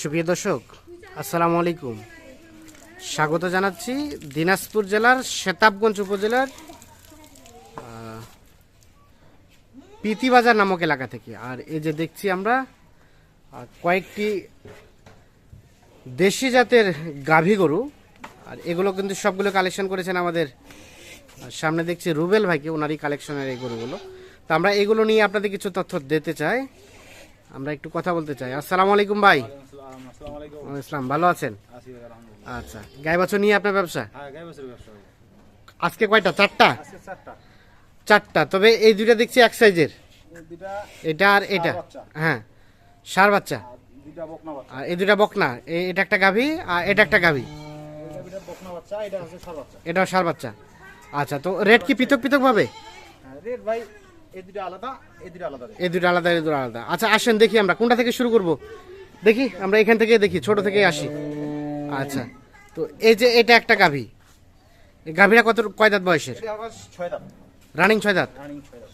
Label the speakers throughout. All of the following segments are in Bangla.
Speaker 1: সুপ্রিয় দর্শক, আসসালামু আলাইকুম। স্বাগত জানাচ্ছি দিনাজপুর জেলার শেতাবগঞ্জ উপজেলার পিতিবাজার নামক এলাকা থেকে। আর এই যে দেখছি আমরা কয়েকটি দেশি জাতের গাভী গরু, আর এগুলো কিন্তু সবগুলো কালেকশন করেছেন আমাদের সামনে দেখছি রুবেল ভাইকে, ওনারই কালেকশনের এই গরুগুলো। তো আমরা এগুলো নিয়ে আপনাদের কিছু তথ্য দিতে চাই। আমরা একটু কথা বলতে চাই। আসসালামু আলাইকুম ভাই।
Speaker 2: আসসালাম
Speaker 1: ভালো আছেন? আচ্ছা গাই বাছুর নিয়ে আপনার ব্যবসা?
Speaker 2: হ্যাঁ
Speaker 1: আজকে কয়টা? চারটা?
Speaker 2: চারটা।
Speaker 1: তবে এই দুইটা দেখছি এক সাইজের। এটা আর এটা? হ্যাঁ সার বাচ্চা।
Speaker 2: আর
Speaker 1: এই দুইটা বকনা? এটা একটা গাভী আর এটা একটা গাভী? এটাও সার বাচ্চা। আচ্ছা তো রেট কি পৃথক পৃথক ভাবে
Speaker 2: হ্যাঁ রেট ভাই এই দুইটা আলাদা এই দুইটা আলাদা
Speaker 1: এই দুটো আলাদা এই দুটো আলাদা। আচ্ছা আসেন দেখি আমরা কোনটা থেকে শুরু করব। দেখি আমরা এখান থেকে দেখি ছোট থেকে আসি। আচ্ছা তো এই যে এটা একটা গাভী। গাভীরা কত কয় দাঁত বয়সের? রানিং ছয় দাঁত?
Speaker 2: রানিং ছয় দাম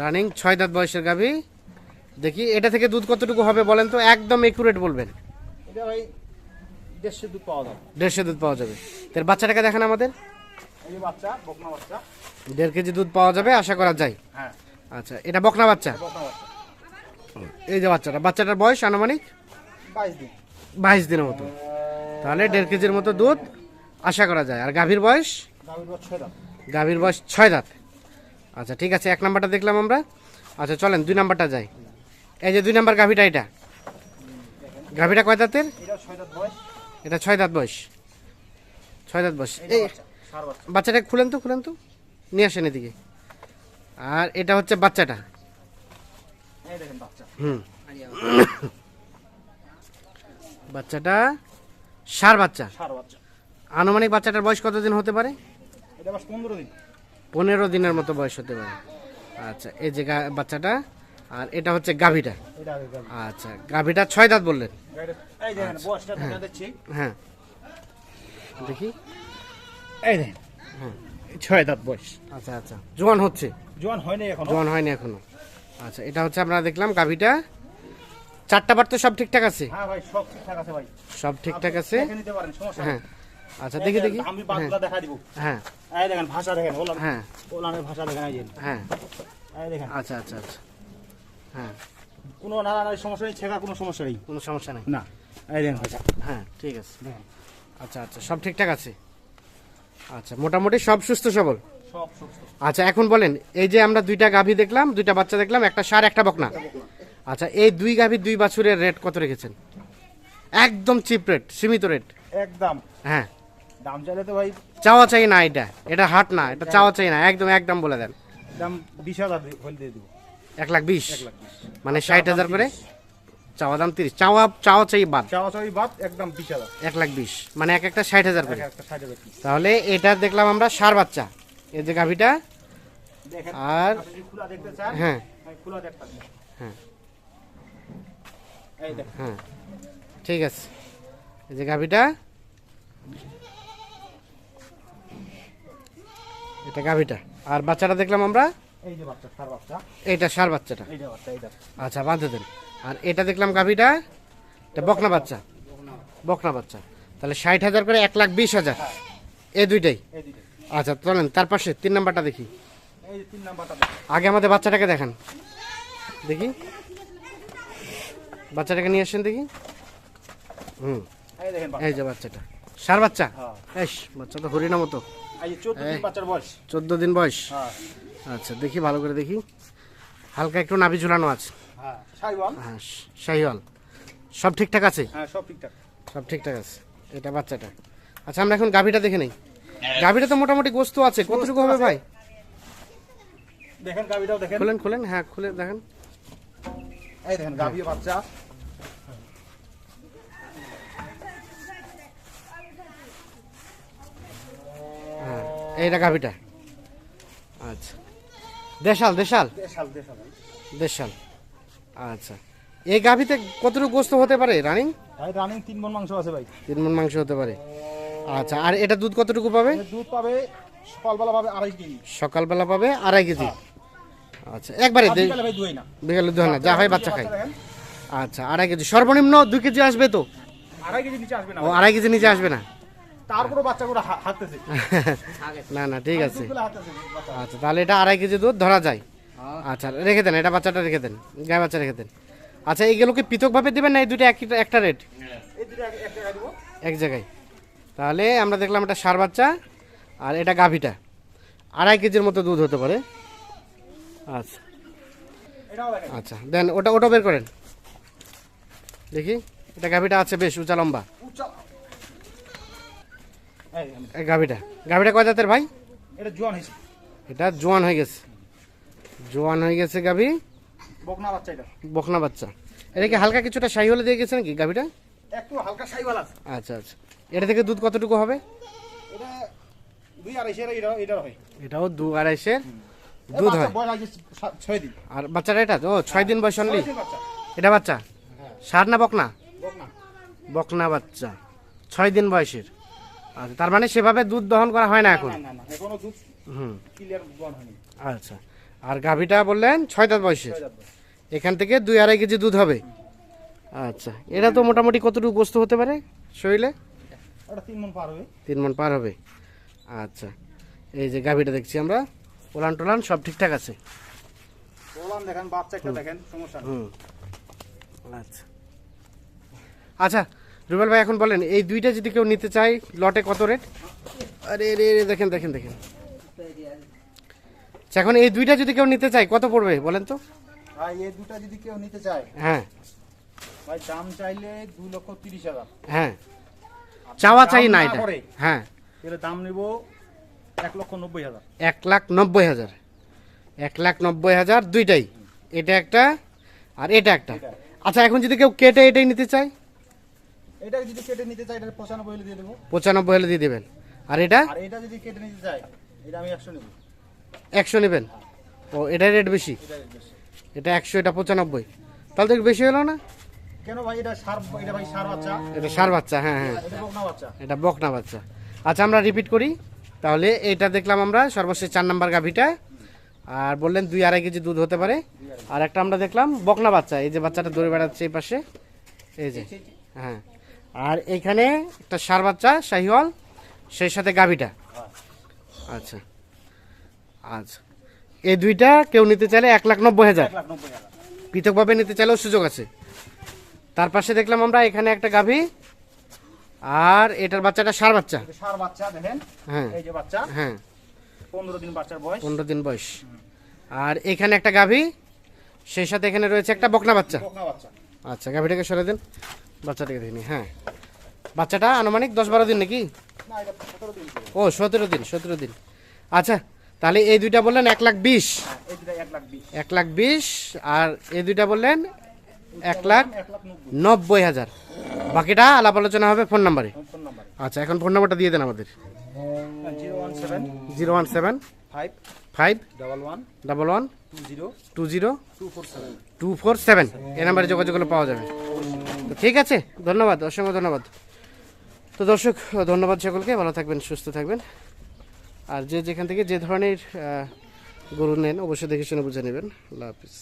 Speaker 1: রানিং ছয় দাঁত বয়সের গাভী। দেখি এটা থেকে দুধ কতটুকু হবে বলেন তো? একদম একুরেট বলবেন।
Speaker 2: এটা ভাই দেড়শো দুধ পাওয়া যাবে।
Speaker 1: দেড়শো দুধ পাওয়া যাবে। তার বাচ্চাটাকে দেখেন আমাদের।
Speaker 2: এই বাচ্চা বকনা বাচ্চা।
Speaker 1: দেড় কেজি দুধ পাওয়া যাবে আশা করা যায়।
Speaker 2: হ্যাঁ।
Speaker 1: আচ্ছা এটা বকনা বাচ্চা? এই যে বাচ্চাটা বাচ্চাটার বয়স আনুমানিক?
Speaker 2: বাইশ
Speaker 1: দিনের মতো। তাহলে দেড় কেজির মতো দুধ আশা করা যায়। আর গাভীর বয়স?
Speaker 2: গাভীর
Speaker 1: বয়স ছয় দাঁত। আচ্ছা ঠিক আছে এক নাম্বারটা দেখলাম আমরা। আচ্ছা চলেন দুই নাম্বারটা যাই। এই যে দুই নাম্বার গাভীটা এটা। গাভীটা কয় দাঁতের?
Speaker 2: এটা ছয় দাঁত বয়স।
Speaker 1: এটা ছয় দাঁত বয়স। ছয় দাঁত বয়স। এই বাচ্চাটা খুলেন তো খুলেন তো। নিয়ে আসেন এদিকে। আর এটা হচ্ছে বাচ্চাটা।
Speaker 2: এই দেখেন
Speaker 1: হুম। বাচ্চাটা সার বাচ্চা।
Speaker 2: ষাঁড় বাচ্চা।
Speaker 1: আনুমানিক বাচ্চাটার বয়স কতদিন হতে পারে?
Speaker 2: পনেরো
Speaker 1: দিনের মতো বয়স হতে পারে। আচ্ছা এই যে গা- বাচ্চাটা আর এটা হচ্ছে গাভীটা। আচ্ছা গাভীটা ছয় দাঁত বললেন।
Speaker 2: গাড়িটা- এই দেখেন বয়সটা দেখা যাচ্ছে।
Speaker 1: হ্যাঁ। দেখি।
Speaker 2: এই দেখেন। ছয় দাঁত বয়স।
Speaker 1: আচ্ছা আচ্ছা। জোয়ান হচ্ছে।
Speaker 2: জোয়ান হয়নি এখন?
Speaker 1: জোয়ান হয়নি এখনও। আচ্ছা এটা হচ্ছে আমরা দেখলাম গাভীটা। চারটা বার তো সব ঠিকঠাক আছে?
Speaker 2: হ্যাঁ ভাই সব ঠিকঠাক আছে ভাই।
Speaker 1: সব ঠিকঠাক আছে?
Speaker 2: নিতে পারেন সমস্যা
Speaker 1: হ্যাঁ। আচ্ছা দেখি দেখি।
Speaker 2: আমি
Speaker 1: হ্যাঁ।
Speaker 2: দেখা দিব।
Speaker 1: হ্যাঁ।
Speaker 2: এই দেখেন ভাষা দেখেন ওলান
Speaker 1: হ্যাঁ।
Speaker 2: ওলানের ভাষা দেখেন এই
Speaker 1: হ্যাঁ।
Speaker 2: এই দেখেন।
Speaker 1: আচ্ছা আচ্ছা আচ্ছা। হ্যাঁ।
Speaker 2: কোনো নানান সমস্যা নেই ছেঁকা কোনো সমস্যা নেই।
Speaker 1: কোনো সমস্যা নেই।
Speaker 2: না। এই দেখেন ভাষা
Speaker 1: হ্যাঁ ঠিক আছে। আচ্ছা আচ্ছা সব ঠিকঠাক আছে? আচ্ছা মোটামুটি সব সুস্থ সবল? আচ্ছা এখন বলেন এই যে আমরা দুইটা গাভী দেখলাম দুইটা বাচ্চা দেখলাম একটা সার একটা বকনা। আচ্ছা এই দুই গাভীর দুই বাছুরের রেট কত রেখেছেন? একদম চিপ রেট সীমিত রেট
Speaker 2: একদম।
Speaker 1: হ্যাঁ।
Speaker 2: দাম চাইলে তো ভাই
Speaker 1: চাওয়া চাই না এটা। এটা হাট না এটা চাওয়া চাই না। একদম একদম বলে দেন।
Speaker 2: দাম বিশ হাজার দিয়ে দিব।
Speaker 1: এক লাখ বিশ? মানে ষাট হাজার করে? চাওয়া দাম তিরিশ। চাওয়া চাওয়া চাই বাদ।
Speaker 2: চাওয়া চাওয়ি বাদ একদম বিশ হাজার।
Speaker 1: এক লাখ বিশ। মানে এক একটা ষাট হাজার করে। তাহলে এটা দেখলাম আমরা সার বাচ্চা। এই যে গাভীটা। আর হ্যাঁ। হ্যাঁ। হ্যাঁ। ঠিক আছে। এই যে গাভীটা। এটা গাভীটা। আর বাচ্চাটা দেখলাম আমরা? এইটা সার বাচ্চাটা। আচ্ছা বাঁধে দেন। আর এটা দেখলাম গাভীটা? এটা বকনা বাচ্চা। বকনা বাচ্চা। তাহলে ষাট হাজার করে এক লাখ বিশ হাজার। এ দুইটাই। আচ্ছা চলেন তার পাশে তিন নাম্বারটা দেখি। আগে আমাদের বাচ্চাটাকে দেখান। দেখি। বাচ্চাটাকে নিয়ে আসেন দেখি। হুম।
Speaker 2: এই
Speaker 1: যে বাচ্চাটা। সার বাচ্চা?
Speaker 2: হ্যাঁ।
Speaker 1: এস বাচ্চা তো হরিণা মতো।
Speaker 2: চোদ্দ দিন বয়স। হ্যাঁ।
Speaker 1: আচ্ছা দেখি ভালো করে দেখি। হালকা একটু নাভি ঝুলানো আছে।
Speaker 2: হ্যাঁ সাইওয়াল।
Speaker 1: হ্যাঁ শাহিওয়াল সব ঠিকঠাক আছে?
Speaker 2: হ্যাঁ সব ঠিকঠাক।
Speaker 1: সব ঠিকঠাক আছে। এটা বাচ্চাটা। আচ্ছা আমরা এখন গাভীটা দেখে নেই। গাভীটা তো মোটামুটি গোস্ত আছে। কতটুকু হবে ভাই?
Speaker 2: দেখেন গাভিটাও দেখেন।
Speaker 1: খুলেন খুলেন হ্যাঁ খুলে দেখেন।
Speaker 2: এই দেখেন গাভি বাচ্চা।
Speaker 1: হ্যাঁ এইটা গাভীটা। আচ্ছা। দেশাল দেশাল।
Speaker 2: দেশাল দেশাল।
Speaker 1: দেশাল। আচ্ছা। এই গাভীতে কতটুকু গোস্ত হতে পারে রানিং?
Speaker 2: ভাই রানিং তিন মন মাংস আছে ভাই।
Speaker 1: তিন মন মাংস হতে পারে। আচ্ছা আর এটা দুধ কতটুকু পাবে?
Speaker 2: দুধ পাবে সকালবেলা পাবে আড়াই কেজি।
Speaker 1: সকালবেলা পাবে আড়াই কেজি। আচ্ছা একবারে
Speaker 2: বিকালে দুই না।
Speaker 1: হয় না যা হয় বাচ্চা খায়। আচ্ছা আড়াই কেজি। সর্বনিম্ন দুই কেজি আসবে তো?
Speaker 2: আড়াই কেজি নিচে আসবে না
Speaker 1: ও আড়াই কেজি নিচে আসবে না?
Speaker 2: তারপরে বাচ্চাগুলো হাঁটতেছে।
Speaker 1: না না ঠিক আছে। আচ্ছা তাহলে এটা আড়াই কেজি দুধ ধরা যায়। আচ্ছা রেখে দেন এটা বাচ্চাটা রেখে দেন। গায়ে বাচ্চা রেখে দেন। আচ্ছা এইগুলোকে পৃথকভাবে দেবেন না এই দুটো এক একটা রেট?
Speaker 2: এই দুটো এক- এক দিব।
Speaker 1: এক জায়গায়। তাহলে আমরা দেখলাম এটা সার বাচ্চা আর এটা গাভিটা। আড়াই কেজির মতো দুধ হতে পারে। আচ্ছা। আচ্ছা দেন ওটা ওটা বের করেন। দেখি এটা গাভিটা আছে বেশ উঁচা লম্বা। গাভিটা। গাভিটা কয় জাতের ভাই?
Speaker 2: এটা জোয়ান হয়েছে।
Speaker 1: এটা জোয়ান হয়ে গেছে। জোয়ান হয়ে গেছে গাভি।
Speaker 2: বকনা বাচ্চা এটা।
Speaker 1: বকনা বাচ্চা। এটা কি হালকা কিছুটা শাহি হলে দিয়ে গেছে নাকি গাভিটা?
Speaker 2: একটু হালকা আছে।
Speaker 1: আচ্ছা আচ্ছা। এটা থেকে দুধ কতটুকু হবে?
Speaker 2: এটা দুই আড়াইশের এটা এটা হয়।
Speaker 1: এটাও দু আড়াইশের দুধ হয়?
Speaker 2: ছয় দিন।
Speaker 1: আর বাচ্চাটা এটা? ও ছয় দিন বয়স অনলি এটা বাচ্চা? সার না বকনা?
Speaker 2: বকনা।
Speaker 1: বাচ্চা। ছয় দিন বয়সের। আচ্ছা তার মানে সেভাবে দুধ দহন করা হয় না এখন? হুম। আচ্ছা। আর গাভিটা বললেন ছয় দাঁত বয়সের। এখান থেকে দুই আড়াই কেজি দুধ হবে? আচ্ছা এটা তো মোটামুটি কতটুকু গোস্ত হতে পারে শরীরে?
Speaker 2: ওটা তিন মন পার হবে।
Speaker 1: তিন মন পার হবে। আচ্ছা এই যে গাভিটা দেখছি আমরা ওলান টোলান সব ঠিকঠাক আছে?
Speaker 2: বললাম দেখেন বাচ্চা একটা দেখেন সমস্যা
Speaker 1: হুম। আচ্ছা। আচ্ছা রুবেল ভাই এখন বলেন এই দুইটা যদি কেউ নিতে চায় লটে কত রেট? আরে রে রে দেখেন দেখেন দেখেন। আচ্ছা, এখন এই দুইটা যদি কেউ নিতে চায় কত পড়বে বলেন তো?
Speaker 2: ভাই এই যদি কেউ নিতে চায়
Speaker 1: হ্যাঁ।
Speaker 2: ভাই দাম চাইলে দুই লক্ষ তিরিশ হাজার।
Speaker 1: হ্যাঁ। চাওয়া চাই না এটা। হ্যাঁ।
Speaker 2: এর দাম নিব এক লক্ষ নব্বই হাজার।
Speaker 1: এক লাখ নব্বই হাজার। এক লাখ নব্বই হাজার দুইটাই। এটা একটা আর এটা একটা। আচ্ছা এখন যদি কেউ কেটে এটাই নিতে চায়?
Speaker 2: এটা যদি কেটে নিতে চাই এটা পঁচানব্বই হলে দিয়ে দেবো।
Speaker 1: পঁচানব্বই হলে দিয়ে দেবেন। আর এটা?
Speaker 2: আর এটা যদি কেটে নিতে চাই এটা আমি একশো নেব।
Speaker 1: একশো নেবেন? ও এটার রেট বেশি?
Speaker 2: এটা বেশি।
Speaker 1: এটা একশো এটা পঁচানব্বই। তাহলে তো বেশি হলো না?
Speaker 2: কেন ভাই এটা সার এটা ভাই সার বাচ্চা?
Speaker 1: এটা সার বাচ্চা হ্যাঁ হ্যাঁ।
Speaker 2: এটা বকনা বাচ্চা?
Speaker 1: এটা বকনা বাচ্চা। আচ্ছা আমরা রিপিট করি। তাহলে এটা দেখলাম আমরা সর্বশেষ চার নাম্বার গাভিটা। আর বললেন দুই আড়াই কেজি দুধ হতে পারে। আর একটা আমরা দেখলাম বকনা বাচ্চা এই যে বাচ্চাটা দৌড়ে বেড়াচ্ছে এই পাশে। এই যে হ্যাঁ। আর এইখানে একটা সার বাচ্চা শাহিওয়াল সেই সাথে গাভিটা। আচ্ছা। আচ্ছা। এই দুইটা কেউ নিতে চাইলে এক লাখ নব্বই হাজার। পৃথকভাবে নিতে চাইলেও সুযোগ আছে। তার পাশে দেখলাম আমরা এখানে একটা গাভী আর এটার বাচ্চাটা সার বাচ্চা।
Speaker 2: সার বাচ্চা দেখেন।
Speaker 1: হ্যাঁ।
Speaker 2: এই যে বাচ্চা।
Speaker 1: হ্যাঁ।
Speaker 2: পনেরো দিন বাচ্চার বয়স।
Speaker 1: পনেরো দিন বয়স। আর এখানে একটা গাভী সেই সাথে এখানে রয়েছে একটা বকনা বাচ্চা।
Speaker 2: বকনা বাচ্চা।
Speaker 1: আচ্ছা গাভীটাকে সরে দিন। বাচ্চাটাকে দেখিনি হ্যাঁ। বাচ্চাটা আনুমানিক দশ বারো দিন নাকি?
Speaker 2: না এটা সতেরো দিন।
Speaker 1: ও সতেরো দিন সতেরো দিন। আচ্ছা তাহলে এই দুইটা বললেন
Speaker 2: হ্যাঁ, এক লাখ বিশ।
Speaker 1: এক লাখ বিশ আর এই দুইটা বললেন এক লাখ
Speaker 2: নব্বই
Speaker 1: হাজার। বাকিটা আলাপ আলোচনা হবে ফোন নাম্বারে। আচ্ছা এখন ফোন নাম্বারটা দিয়ে দেন আমাদের।
Speaker 2: Zero one seven. Five
Speaker 1: five.
Speaker 2: Double one.
Speaker 1: One.
Speaker 2: Zero
Speaker 1: two zero.
Speaker 2: Two four seven.
Speaker 1: এই নাম্বারে যোগাযোগ করলে পাওয়া যাবে। তো ঠিক আছে, ধন্যবাদ, অসংখ্য ধন্যবাদ। তো দর্শক, ধন্যবাদ সকলকে, ভালো থাকবেন, সুস্থ থাকবেন। আর যে যেখান থেকে যে ধরনের গরু নেন, অবশ্যই দেখে শুনে বুঝে নেবেন। আল্লাহ হাফিজ।